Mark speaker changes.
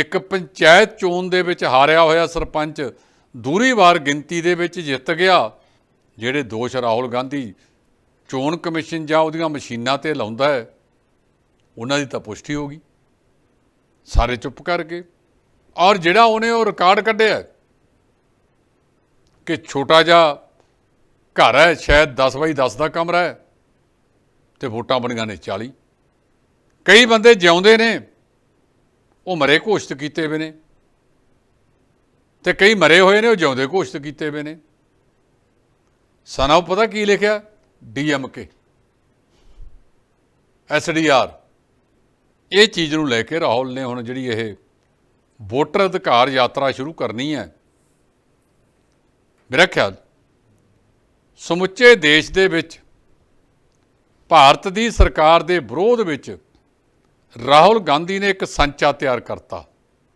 Speaker 1: ਇੱਕ ਪੰਚਾਇਤ ਚੋਣ ਦੇ ਵਿੱਚ ਹਾਰਿਆ ਹੋਇਆ ਸਰਪੰਚ ਦੂਰੀ ਵਾਰ ਗਿਣਤੀ ਦੇ ਵਿੱਚ ਜਿੱਤ ਗਿਆ, ਜਿਹੜੇ ਦੋਸ਼ ਰਾਹੁਲ ਗਾਂਧੀ ਚੋਣ ਕਮਿਸ਼ਨ ਜਾਂ ਉਹਦੀਆਂ ਮਸ਼ੀਨਾਂ ਤੇ ਲਾਉਂਦਾ ਹੈ, ਉਹਨਾਂ ਦੀ ਤਾਂ ਪੁਸ਼ਟੀ ਹੋ ਗਈ। ਸਾਰੇ ਚੁੱਪ ਕਰ ਗਏ ਔਰ ਜਿਹੜਾ ਉਹਨੇ ਉਹ ਰਿਕਾਰਡ ਕੱਢਿਆ ਕਿ ਛੋਟਾ ਜਿਹਾ ਘਰ ਹੈ, ਸ਼ਾਇਦ 10 ਬਾਈ 10 ਦਾ ਕਮਰਾ ਹੈ ਤੇ ਵੋਟਾਂ ਬਣੀਆਂ ਨੇ 40 ਕਈ ਬੰਦੇ ਜਿਉਂਦੇ ਨੇ। ਉਹ ਮਰੇ ਘੋਸ਼ਿਤ ਕੀਤੇ ਹੋਏ ਨੇ। ਤੇ ਕਈ ਮਰੇ ਹੋਏ ਨੇ, ਉਹ ਜਿਉਂਦੇ ਘੋਸ਼ਿਤ ਕੀਤੇ ਹੋਏ ਨੇ। ਸਨਾਉ ਪਤਾ ਕੀ ਲਿਖਿਆ? ਡੀਐਮਕੇ ਐਸਡੀਆਰ ਇਹ ਚੀਜ਼ ਨੂੰ ਲੈ ਕੇ ਰਾਹੁਲ ਨੇ ਹੁਣ ਜਿਹੜੀ ਇਹ ਵੋਟਰ ਅਧਿਕਾਰ ਯਾਤਰਾ ਸ਼ੁਰੂ ਕਰਨੀ ਹੈ। ਮੇਰਾ ਖਿਆਲ, ਸਮੁੱਚੇ ਦੇਸ਼ ਦੇ ਵਿੱਚ, ਭਾਰਤ ਦੀ ਸਰਕਾਰ ਦੇ ਵਿਰੋਧ ਵਿੱਚ ਰਾਹੁਲ ਗਾਂਧੀ ਨੇ ਇੱਕ ਸੰਚਾ ਤਿਆਰ ਕਰਤਾ।